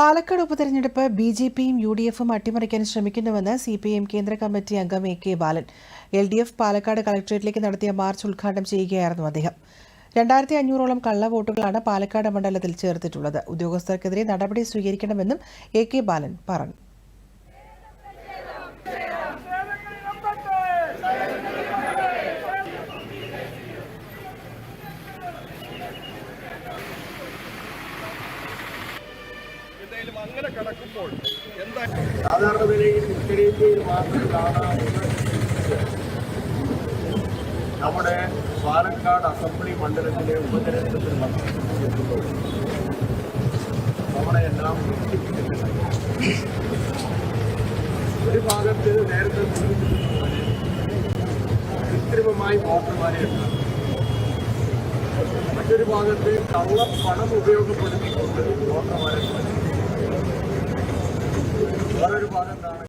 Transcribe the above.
പാലക്കാട് ഉപതെരഞ്ഞെടുപ്പ് B J പിയും U D എഫും അട്ടിമറിക്കാൻ ശ്രമിക്കുന്നുവെന്ന് സി പി എം കേന്ദ്ര കമ്മിറ്റി അംഗം A K Balan. L D F Palakkad കളക്ടറേറ്റിലേക്ക് നടത്തിയ മാർച്ച് ഉദ്ഘാടനം ചെയ്യുകയായിരുന്നു അദ്ദേഹം. രണ്ടായിരത്തി അഞ്ഞൂറോളം കള്ളവോട്ടുകളാണ് പാലക്കാട് മണ്ഡലത്തിൽ ചേർത്തിട്ടുള്ളത്. ഉദ്യോഗസ്ഥർക്കെതിരെ നടപടി സ്വീകരിക്കണമെന്നും എ കെ ബാലൻ പറഞ്ഞു. എന്തായാലും അങ്ങനെ കടക്കുമ്പോൾ നമ്മുടെ പാലക്കാട് അസംബ്ലി മണ്ഡലത്തിലെ ഉപതെരഞ്ഞെടുപ്പിൽ മത്സരിക്കുമ്പോൾ നമ്മളെ എല്ലാം. ഒരു ഭാഗത്ത് നേരത്തെ കൃത്രിമമായി വോട്ടർമാരെ ഉണ്ടാകും മറ്റൊരു ഭാഗത്ത് കള്ളപ്പണം ഉപയോഗപ്പെടുത്തിക്കൊണ്ട് വോട്ടർമാരെ വേറൊരു ഭാഗത്താണ്